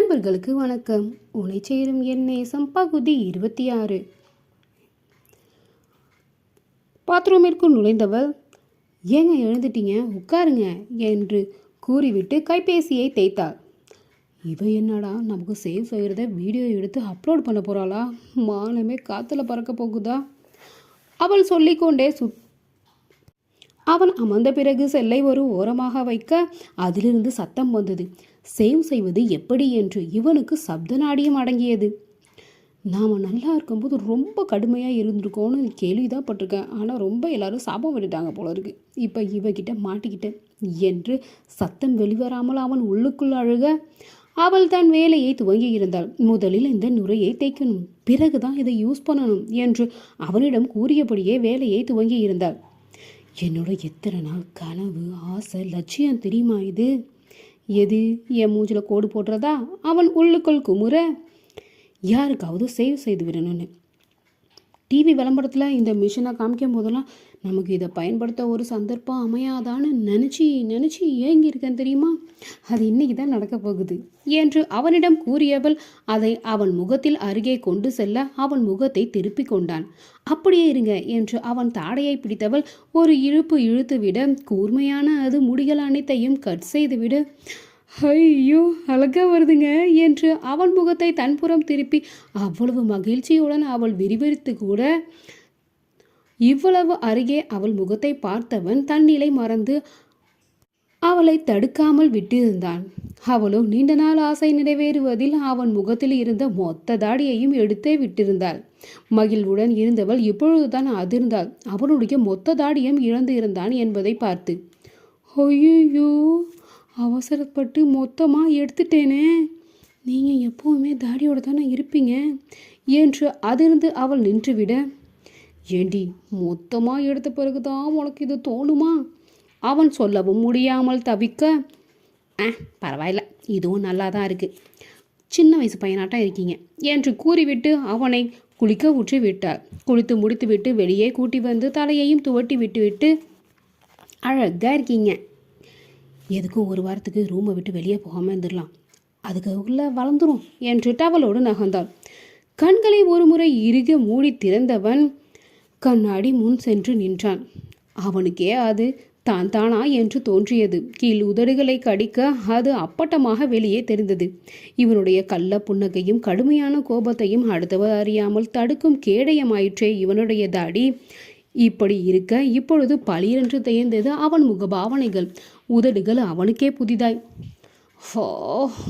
நண்பர்களுக்கு வணக்கம். உனை சேரும் என் நேசம் பகுதி இருபத்தி ஆறு பாத்ரூமிற்குள் நுழைந்தவள் ஏங்க எழுந்துட்டீங்க? உட்காருங்க என்று கூறிவிட்டு கைபேசியை தேய்த்தாள். இவ என்னடா? நமக்கு சேவ் செய்கிறத வீடியோ எடுத்து அப்லோட் பண்ண போகிறாளா மானமே காற்றுல பறக்க போகுதா? அவள் சொல்லிக்கொண்டே சுட் அவன் அமர்ந்த பிறகு செல்லை ஒரு ஓரமாக வைக்க அதிலிருந்து சத்தம் வந்தது. சேவ் செய்வது எப்படி என்று இவனுக்கு சப்த நாடியம் அடங்கியது. நாம் நல்லா இருக்கும்போது ரொம்ப கடுமையாக இருந்திருக்கோன்னு கேள்விதான் பட்டிருக்கேன் ஆனால் ரொம்ப எல்லாரும் சாபம் விட்டுட்டாங்க போல இருக்கு. இப்போ இவகிட்ட மாட்டிக்கிட்டேன் என்று சத்தம் வெளிவராமல் அவன் உள்ளுக்குள் அழுக அவள் தன் வேலையை துவங்கி இருந்தாள். முதலில் இந்த நுரையை தேய்க்கணும் பிறகுதான் இதை யூஸ் பண்ணணும் என்று அவனிடம் கூறியபடியே வேலையை துவங்கி இருந்தாள். என்னோட எத்தனை நாள் கனவு ஆசை லட்சியம் தெரியுமா இது? எது? என் மூஞ்சில் கோடு போடுறதா? அவன் உள்ளுக்குள் குமுற யாருக்காவது சேவ் செய்து விடணும்னு. டிவி விளம்பரத்தில் இந்த மிஷினை காமிக்கும் போதெல்லாம் நமக்கு இதை பயன்படுத்த ஒரு சந்தர்ப்பம் அமையாதான்னு நினச்சி நினச்சி ஏங்கியிருக்கேன் தெரியுமா? அது இன்னைக்கு தான் நடக்க போகுது. என்று அவனிடம் கூறியவள் அதை அவன் முகத்தில் அருகே கொண்டு செல்ல அவன் முகத்தை திருப்பி கொண்டான். அப்படியே இருங்க என்று அவன் தாடையை பிடித்தவள் ஒரு இழுப்பு இழுத்துவிட கூர்மையான அது முடிகள் அனைத்தையும் கட் செய்துவிட. ஐயோ அழகா வருதுங்க என்று அவன் முகத்தை தன்புறம் திருப்பி அவ்வளவு மகிழ்ச்சியுடன் அவள் விரிவிரித்து கூட இவ்வளவு அருகே அவள் முகத்தை பார்த்தவன் தன்னிலை மறந்து அவளை தடுக்காமல் விட்டிருந்தான். அவளோ நீண்ட நாள் ஆசை நிறைவேறுவதில் அவன் முகத்தில் இருந்த மொத்த தாடியையும் எடுத்தே விட்டிருந்தாள். மகிழ்வுடன் இருந்தவள் இப்பொழுதுதான் அதிர்ந்தாள். அவனுடைய மொத்த தாடியும் இழந்து இருந்தான் என்பதை பார்த்து ஒய்யோ அவசரப்பட்டு மொத்தமாக எடுத்துட்டேனே. நீங்கள் எப்போவுமே தாடியோடு தானே இருப்பீங்க? என்று அதிர்ந்து அவள் நின்றுவிட ஏண்டி மொத்தமாக எடுத்த பிறகு தான் உனக்கு இது தோணுமா? அவன் சொல்லவும் முடியாமல் தவிக்க ஆ பரவாயில்ல இதுவும் நல்லா தான் இருக்குது சின்ன வயசு பையனாட்டம் இருக்கீங்க என்று கூறிவிட்டு அவனை குளிக்க ஊற்றி விட்டார். குளித்து முடித்துவிட்டு வெளியே கூட்டி வந்து தலையையும் துவட்டி விட்டுவிட்டு அழகாக இருக்கீங்க. எதுக்கும் ஒரு வாரத்துக்கு ரூமை விட்டு வெளியே போகாமல் இருந்துடலாம். அதுக்கு உள்ளே வளர்ந்துரும் என்று டவலோடு நகர்ந்தாள். கண்களை ஒருமுறை இறுக மூடி திறந்தவன் கண்ணாடி முன் சென்று நின்றான். அவனுக்கே அது தான் தானா என்று தோன்றியது. கீழ் உதடுகளை கடிக்க அது அப்பட்டமாக வெளியே தெரிந்தது. இவனுடைய கள்ள புன்னகையும் கடுமையான கோபத்தையும் அடுத்தவர் அறியாமல் தடுக்கும் கேடயமாயிற்றே இவனுடைய தாடி. இப்படி இருக்க இப்பொழுது பளிரென்று தேர்ந்தது அவன் முகபாவனைகள். உதடுகள் அவனுக்கே புதிதாய். ஹோ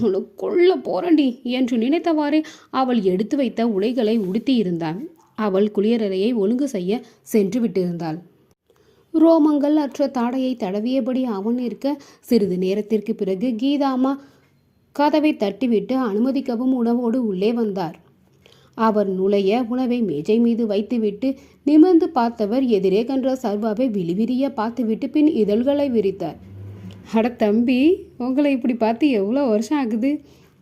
உனக்குள்ள போறண்டி என்று நினைத்தவாறு அவள் எடுத்து வைத்த உடைகளை உடுத்தி இருந்தான். அவள் குளியலறையை ஒழுங்கு செய்ய சென்று விட்டிருந்தாள். ரோமங்கள் அற்ற தாடையை தடவியபடி அவன் இருக்க சிறிது நேரத்திற்கு பிறகு கீதாமா கதவை தட்டிவிட்டு அனுமதிக்கவும் உணவோடு உள்ளே வந்தார். அவர் நுழைய உணவை மேஜை மீது வைத்துவிட்டு நிமிர்ந்து பார்த்தவர் எதிரே கன்ற சர்வாவை விழிவிரிய பார்த்துவிட்டு பின் இதழ்களை விரித்தார். அட தம்பி உங்களை இப்படி பார்த்து எவ்வளோ வருஷம் ஆகுது?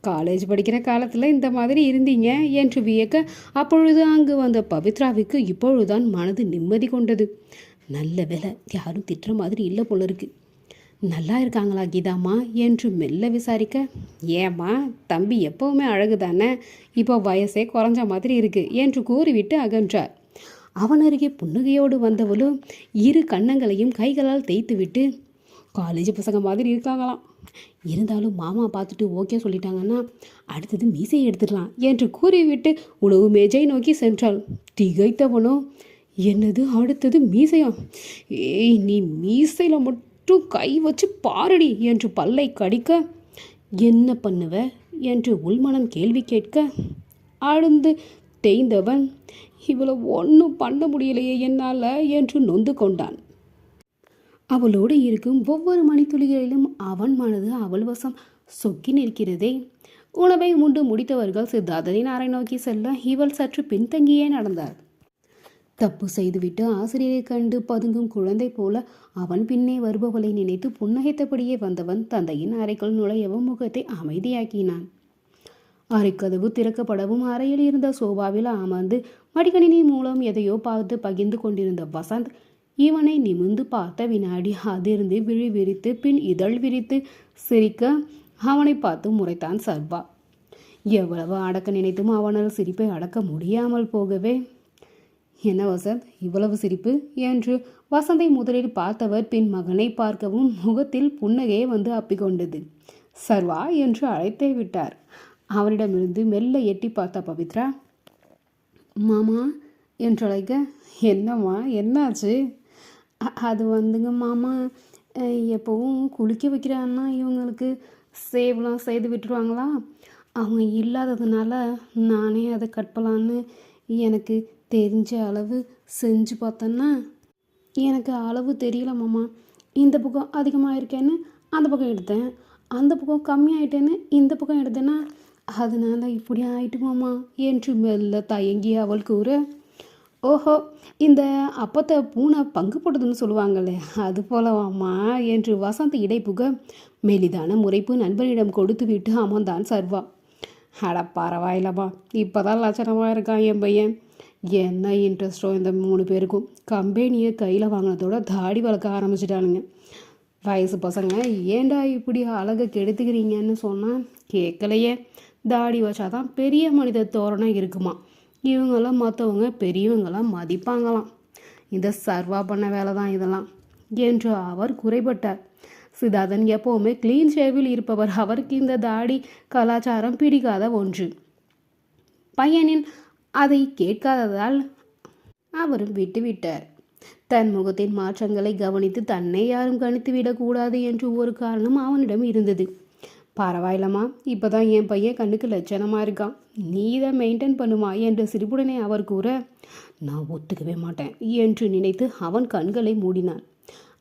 காலேஜ் படிக்கிற காலத்தில் இந்த மாதிரி இருந்தீங்க என்று வியக்க அப்பொழுது அங்கு வந்த பவித்ராவுக்கு இப்பொழுதுதான் மனது நிம்மதி கொண்டது. நல்ல வேலை யாரும் திட்டுற மாதிரி இல்லை போல இருக்கு. நல்லா இருக்காங்களா கீதாம்மா? என்று மெல்ல விசாரிக்க ஏம்மா தம்பி எப்பவுமே அழகு தானே இப்போ வயசே குறைஞ்ச மாதிரி இருக்கு என்று கூறிவிட்டு அகன்றார். அவன் அருகே புன்னகையோடு வந்தவளும் இரு கன்னங்களையும் கைகளால் தேய்த்துவிட்டு காலேஜ் பசங்க மாதிரி இருக்காங்களாம். இருந்தாலும் மாமா பார்த்துட்டு ஓகே சொல்லிட்டாங்கன்னா அடுத்தது மீசையை எடுத்துடலாம் என்று கூறிவிட்டு உணவு மேஜை நோக்கி சென்றாள். திகைத்தவனோ என்னது அடுத்தது மீசையா? ஏய் நீ மீசையில் மட்டும் கை வச்சு பாரடி என்று பல்லை கடிக்க என்ன பண்ணுவ என்று உள்மனம் கேள்வி கேட்க ஆழ்ந்து தேய்ந்தவன் இவ்வளோ ஒன்றும் பண்ண முடியலையே என்னால் என்று நொந்து கொண்டான். அவளோடு இருக்கும் ஒவ்வொரு மணித்துளிகளிலும் அவன் மனது அவள் வசம் சொக்கி நிற்கிறதே. உணவை உண்டு முடித்தவர்கள் சித்தார்த்தனின் அறை நோக்கி செல்ல இவள் சற்று பின்தங்கியே நடந்தார் தப்பு செய்துவிட்டு ஆசிரியரை கண்டு பதுங்கும் குழந்தை போல அவன் பின்னே வருபவளை நினைத்து புன்னகைத்தபடியே வந்தவன் தந்தையின் அறைக்குள் நுழையவும் முகத்தை அமைதியாக்கினான். அறைக்கதவு திறக்கப்படவும் அறையில் இருந்த சோபாவில் அமர்ந்து மடிக்கணினி மூலம் எதையோ பார்த்து பகிர்ந்து கொண்டிருந்த வசந்த் இவனை நிமிந்து பார்த்த வினாடி அதிர்ந்து விழி விரித்து பின் இதழ் விரித்து சிரிக்க அவனை பார்த்து முறைத்தான் சர்வா. எவ்வளவு அடக்க நினைத்தும் அவனால் சிரிப்பை அடக்க முடியாமல் போகவே. என்ன வசந்த் இவ்வளவு சிரிப்பு? என்று வசந்தை முதலில் பார்த்தவர் பின் மகனை பார்க்கவும் முகத்தில் புன்னகையே வந்து அப்பிக்கொண்டது சர்வா என்று அழைத்தே விட்டார். அவனிடமிருந்து மெல்ல எட்டி பார்த்த பவித்ரா மாமா என்று அழைக்க என்னம்மா என்னாச்சு? அது வந்துங்க மாமா எப்போவும் குளிக்க வைக்கிறான்னா இவங்களுக்கு சேவ்லாம் செய்து விட்டுருவாங்களா? அவங்க இல்லாததுனால நானே அதை கட்பலான்னு எனக்கு தெரிஞ்ச அளவு செஞ்சு பார்த்தேன்னா எனக்கு அளவு தெரியல மாமா. இந்த பக்கம் அதிகமாக இருக்கேன்னு அந்த பக்கம் எடுத்தேன். அந்த பக்கம் கம்மியாயிட்டேன்னு இந்த பக்கம் எடுத்தேன்னா அதனால் இப்படி ஆயிட்டு மாமா. என்று மெல்ல தயங்கி அவள் கூற ஓஹோ இந்த அப்பத்தை பூனை பங்கு போட்டதுன்னு சொல்லுவாங்களே அது போலவாம்மா என்று வசந்த் இடைப்புக மெலிதான முறைப்பு நண்பனிடம் கொடுத்து விட்டு அமர்ந்தான் சர்வா. அட பரவாயில்லம்மா இப்போதான் லட்சணமாக இருக்கான் என் பையன். என்ன இன்ட்ரெஸ்டோ இந்த மூணு பேருக்கும். கம்பெனியை கையில் வாங்கினதோட தாடி வளர்க்க ஆரம்பிச்சிட்டானுங்க. வயசு பசங்க ஏன்டா இப்படி அழகை கெடுத்துக்கிறீங்கன்னு சொன்னால் கேட்கலையே. தாடி வச்சாதான் பெரிய மனித தோரணம் இருக்குமா. இவங்கெல்லாம் மற்றவங்க பெரியவங்களாம் மதிப்பாங்களாம். இந்த சர்வா பண்ண வேலை தான் இதெல்லாம் என்று அவர் குறைபட்டார். சிதாதன் எப்போவுமே க்ளீன் ஷேவில் இருப்பவர். அவருக்கு இந்த தாடி கலாச்சாரம் பிடிக்காத ஒன்று. பையனின் அதை கேட்காததால் அவரும் விட்டுவிட்டார். தன் முகத்தின் மாற்றங்களை கவனித்து தன்னை யாரும் கணித்து விடக்கூடாது என்று ஒரு காரணம் அவனிடம் இருந்தது. பரவாயில்லம்மா இப்போதான் என் பையன் கண்ணுக்கு லட்சணமாக இருக்கான். நீ இதை மெயின்டைன் பண்ணுமா? என்று சிரிப்புடனே அவர் கூற நான் ஒத்துக்கவே மாட்டேன் என்று நினைத்து அவன் கண்களை மூடினான்.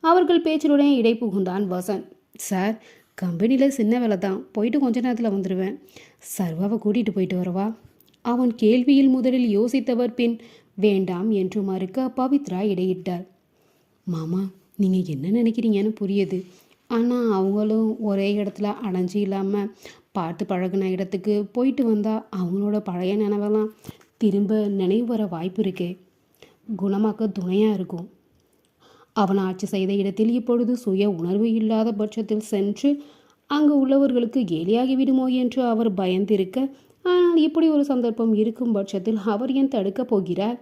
அவர்கள் பேச்சிலுடனே இடை புகுந்தான் வசன். சார் கம்பெனியில் சின்ன வேலை தான் போயிட்டு கொஞ்ச நேரத்தில் வந்துடுவேன் சர்வாவை கூட்டிகிட்டு போயிட்டு வரவா? அவன் கேள்வியில் முதலில் யோசித்தவர் பின் வேண்டாம் என்று மறுக்க பவித்ரா இடையிட்டார். மாமா நீங்கள் என்ன நினைக்கிறீங்கன்னு புரியுது. ஆனால் அவங்களும் ஒரே இடத்துல அடைஞ்சு இல்லாமல் பார்த்து பழகுன இடத்துக்கு போயிட்டு வந்தால் அவங்களோட பழைய நினைவெல்லாம் திரும்ப நினைவு வர வாய்ப்பு இருக்கே. குணமாக்க துணையாக இருக்கும். அவன் ஆட்சி செய்த இடத்தில் இப்பொழுது சுய உணர்வு இல்லாத பட்சத்தில் சென்று அங்கு உள்ளவர்களுக்கு கேலியாகி விடுமோ என்று அவர் பயந்திருக்க ஆனால் இப்படி ஒரு சந்தர்ப்பம் இருக்கும் பட்சத்தில் அவர் ஏன் தடுக்கப் போகிறார்?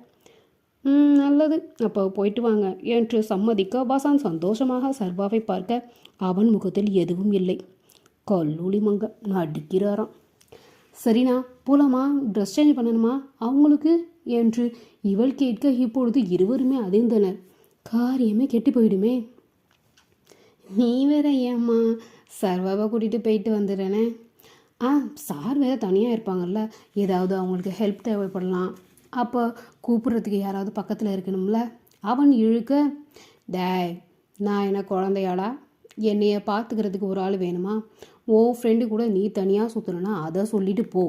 நல்லது. அப்போ போயிட்டு வாங்க என்று சம்மதிக்க வசந்த் சந்தோஷமாக சர்வாவை பார்க்க அவன் முகத்தில் எதுவும் இல்லை. கல்லூலி மங்க நடிக்கிறாராம். சரிண்ணா போலாமா? ட்ரெஸ் சேஞ்ச் பண்ணணுமா? அவங்களுக்கு? என்று இவள் கேட்க இப்பொழுது இருவருமே அதிர்ந்தனர். காரியமே கெட்டு போயிடுமே. நீ வேற ஏம்மா? சர்வாவை கூட்டிகிட்டு போயிட்டு வந்துடுறேனே. ஆ சார் வேற தனியாக இருப்பாங்கல்ல. ஏதாவது அவங்களுக்கு ஹெல்ப் தேவைப்படலாம். அப்போ கூப்பிட்றதுக்கு யாராவது பக்கத்தில் இருக்கணும்ல? அவன் இழுக்க டேய் நான் என்ன குழந்தையாடா? என்னைய பார்த்துக்கிறதுக்கு ஒரு ஆள் வேணுமா? ஓ ஃப்ரெண்டு கூட நீ தனியாக சுற்றுறனா அதை சொல்லிட்டு போ.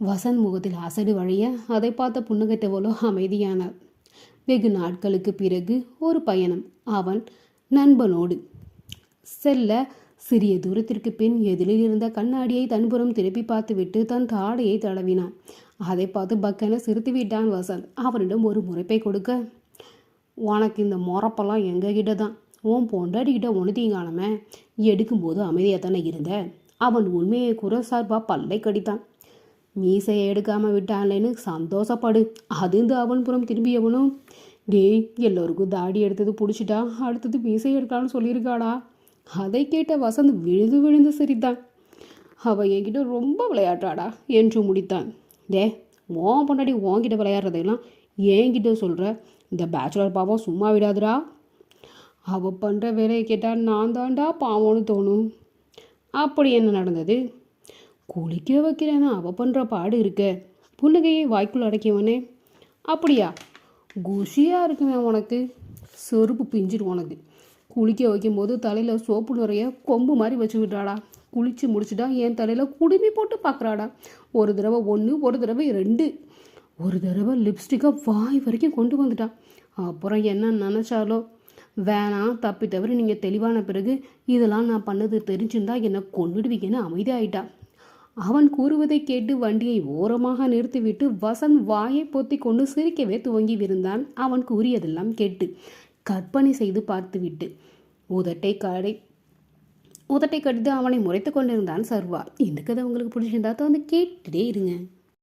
வசந்த் முகத்தில் அசடு வழிய அதை பார்த்த புன்னகைத்தவளோ அமைதியானாள். வெகு நாட்களுக்கு பிறகு ஒரு பயணம். அவன் நண்பனோடு. செல்ல சிறிய தூரத்திற்கு பின் எதிரில் இருந்த கண்ணாடியை தன்புறம் திருப்பி பார்த்துவிட்டு தன் தாடையை தடவினான். அதை பார்த்து பக்கென சிரித்து விட்டான் வசந்த். அவனிடம் ஒரு முறைப்பை கொடுக்க உனக்கு இந்த முறப்பெல்லாம் எங்ககிட்ட தான் உன் பொண்டாடிக்கிட்ட ஒன்றுத்தீங்கானமே எடுக்கும்போது அமைதியாக தானே இருந்த? அவன் உண்மையை கூற சார்பா பல்லை கடித்தான். மீசையை எடுக்காமல் விட்டான்லேன்னு சந்தோஷப்படு. அதிர்ந்து அவன் புறம் திரும்பியவனும் டேய் எல்லோருக்கும் தாடி எடுத்தது பிடிச்சிட்டா அடுத்தது மீசை எடுக்கலான்னு சொல்லியிருக்காடா அதை கேட்ட வசந்த் விழுந்து விழுந்து சிரித்தான். அவள் என்கிட்ட ரொம்ப விளையாட்டாடா என்று முடித்தான். டே ஓன் பொண்டாடி உன்கிட்ட விளையாடுறதையெல்லாம் என்கிட்ட சொல்கிற இந்த பேச்சுலர் பாவம் சும்மா விடாதுடா. அவள் பண்ணுற வேலையை கேட்டால் நான் தான்டா பாவம்னு தோணும். அப்படி என்ன நடந்தது? குளிக்க வைக்கிறேன்னா அவள் பண்ணுற பாடு இருக்க. புன்னகையை வாய்க்குள் அடக்கியவனே அப்படியா? குஷியாக இருக்குமே உனக்கு? செருப்பு பிஞ்சிடும் உனக்கு குளிக்க வைக்கும்போது தலையில் சோப்பு நிறைய கொம்பு மாதிரி வச்சு விட்றாடா. குளித்து முடிச்சுட்டா என் தலையில் குடுமி போட்டு பார்க்குறாடா ஒரு தடவை ஒன்று ஒரு தடவை ரெண்டு. ஒரு தடவை லிப்ஸ்டிக்கை வாய் வரைக்கும் கொண்டு வந்துட்டான் அப்புறம் என்ன நினச்சாலோ? வேணாம் தப்பி தவிர நீங்கள் தெளிவான பிறகு இதெல்லாம் நான் பண்ணது தெரிஞ்சிருந்தா என்னை கொண்டுடுவீங்கன்னு அமைதியாயிட்டா. அவன் கூறுவதை கேட்டு வண்டியை ஓரமாக நிறுத்திவிட்டு வசந்த் வாயை பொத்தி கொண்டு சிரிக்கவே துவங்கி விருந்தான் அவன் கூறியதெல்லாம் கேட்டு கற்பனை செய்து பார்த்துவிட்டு உதட்டை கடை உதட்டை கடித்து அவனை முறைத்து கொண்டிருந்தான் சர்வா. இந்த கதை உங்களுக்கு பிடிச்சிருந்தா வந்து கேட்டுட்டே இருங்க.